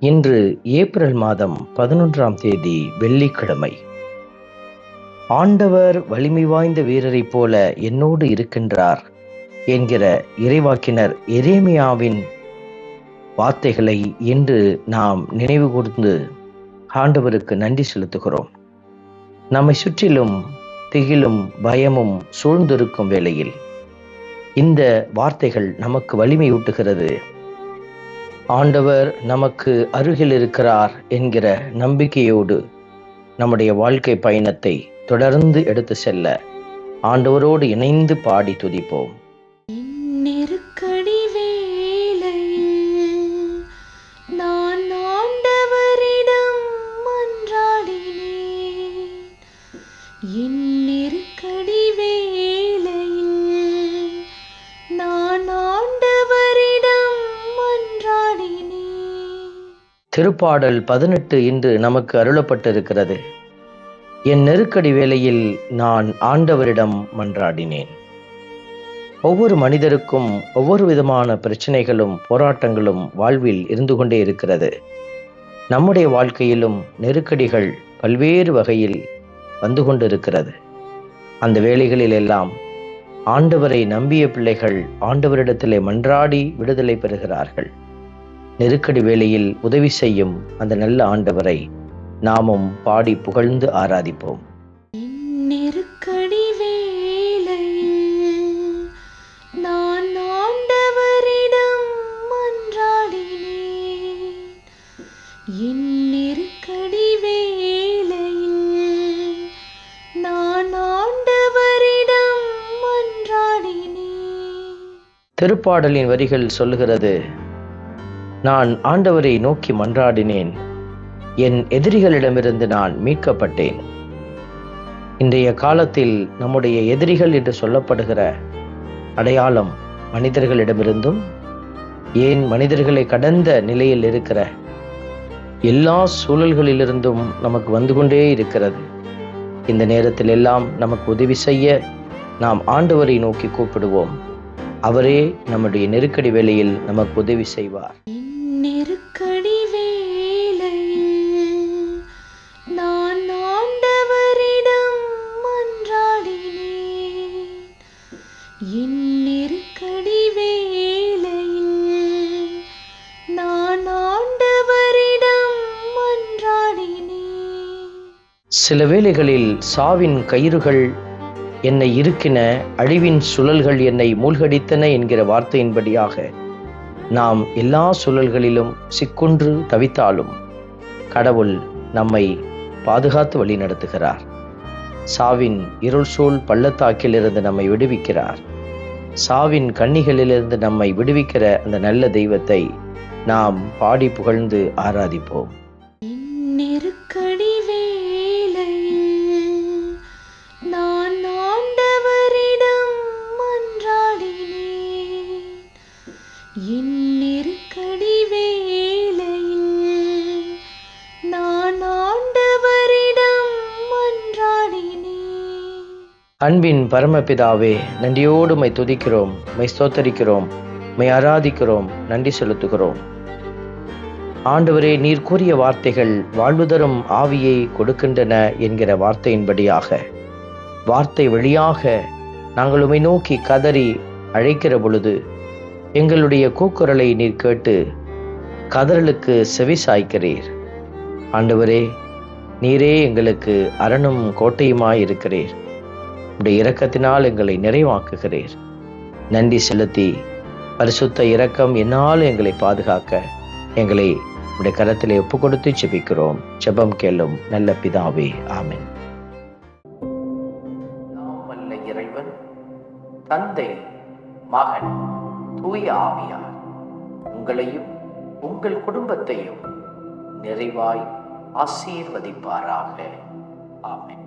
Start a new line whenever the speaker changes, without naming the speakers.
இன்று ஏப்ரல் மாதம் பதினொன்றாம் தேதி வெள்ளிக்கிழமை. ஆண்டவர் வலிமை வாய்ந்த வீரரைப் போல என்னோடு இருக்கின்றார் என்கிற இறைவாக்கினர் எரேமியாவின் வார்த்தைகளை இன்று நாம் நினைவு கூர்ந்து ஆண்டவருக்கு நன்றி செலுத்துகிறோம். நம்மை சுற்றிலும் திகிலும் பயமும் சூழ்ந்திருக்கும் வேளையில் இந்த வார்த்தைகள் நமக்கு வலிமையூட்டுகிறது ஆண்டவர் நமக்கு அருகில் இருக்கிறார் என்கிற நம்பிக்கையோடு நம்முடைய வாழ்க்கை பயணத்தை தொடர்ந்து எடுத்து செல்ல ஆண்டவரோடு இணைந்து பாடி துதிப்போம். திருப்பாடல் பதினெட்டு இன்று நமக்கு அருளப்பட்டிருக்கிறது. என் நெருக்கடி வேளையில் நான் ஆண்டவரிடம் மன்றாடினேன். ஒவ்வொரு மனிதருக்கும் ஒவ்வொரு விதமான பிரச்சனைகளும் போராட்டங்களும் வாழ்வில் இருந்து கொண்டே இருக்கிறது. நம்முடைய வாழ்க்கையிலும் நெருக்கடிகள் பல்வேறு வகையில் வந்து கொண்டிருக்கிறது. அந்த வேளைகளில் எல்லாம் ஆண்டவரை நம்பிய பிள்ளைகள் ஆண்டவரிடத்திலே மன்றாடி விடுதலை பெறுகிறார்கள். நெருக்கடி வேளையில் உதவி செய்யும் அந்த நல்ல ஆண்டவரை நாமும் பாடி புகழ்ந்து ஆராதிப்போம்.
நெருக்கடி வேளையில் நான் ஆண்டவரிடம் மன்றாடினேன். என் நெருக்கடி வேளையில் நான் ஆண்டவரிடம் மன்றாடினேன்.
திருப்பாடலின் வரிகள் சொல்லுகிறது நான் ஆண்டவரை நோக்கி மன்றாடினேன். என் எதிரிகளிடமிருந்து நான் மீட்கப்பட்டேன். இன்றைய காலத்தில் நம்முடைய எதிரிகள் என்று சொல்லப்படுகிற அடையாளம் மனிதர்களிடமிருந்தும் ஏன் மனிதர்களை கடந்த நிலையில் இருக்கிற எல்லா சூழல்களிலிருந்தும் நமக்கு வந்து கொண்டே இருக்கிறது. இந்த நேரத்தில் எல்லாம் நமக்கு உதவி செய்ய நாம் ஆண்டவரை நோக்கி கூப்பிடுவோம். அவரே நம்முடைய நெருக்கடி வேளையில் நமக்கு உதவி செய்வார்.
என் நெருக்கடி நான் ஆண்டவரிடம்
சில வேளைகளில் சாவின் கயிறுகள் என்னை இருக்கின அழிவின் சுழல்கள் என்னை மூழ்கடித்தன என்கிற வார்த்தையின்படியாக நாம் எல்லா சுழல்களிலும் சிக்குன்று தவித்தாலும் கடவுள் நம்மை பாதுகாத்து வழி நடத்துகிறார் சாவின் இருள் சூழ் பள்ளத்தாக்கிலிருந்து நம்மை விடுவிக்கிறார். சாவின் கன்னிகளிலிருந்து நம்மை விடுவிக்கிற அந்த நல்ல தெய்வத்தை நாம் பாடி புகழ்ந்து ஆராதிப்போம். அன்பின் பரமபிதாவே நன்றியோடு மை துதிக்கிறோம் மை ஸ்தோத்தரிக்கிறோம் மை ஆராதிக்கிறோம் நன்றி செலுத்துகிறோம். ஆண்டவரே நீர் கூறிய வார்த்தைகள் வாழ்வு தரும் ஆவியை கொடுக்கின்றன என்கிற வார்த்தையின்படியாக. வார்த்தை வழியாக நாங்கள் உமை நோக்கி கதறி அழைக்கிற பொழுது எங்களுடைய கூக்குரலை நீர் கேட்டு கதறலுக்கு செவி சாய்க்கிறீர். ஆண்டவரே நீரே எங்களுக்கு அரணும் கோட்டையுமாய் இருக்கிறீர் உடைய இரக்கத்தினால் எங்களை நிறைவாக்குகிறீர். நன்றி செலுத்தி பரிசுத்த இரக்கம் என்னால் எங்களை பாதுகாக்க எங்களை உடைய கரத்தில் ஒப்பு கொடுத்து செபிக்கிறோம் ஜெபம் கேளும் நல்ல பிதாவே ஆமென். வல்ல இறைவன் தந்தை மகன் தூய ஆவியார் உங்களையும் உங்கள் குடும்பத்தையும் நிறைவாய் ஆசீர்வதிப்பாராக. ஆமென்.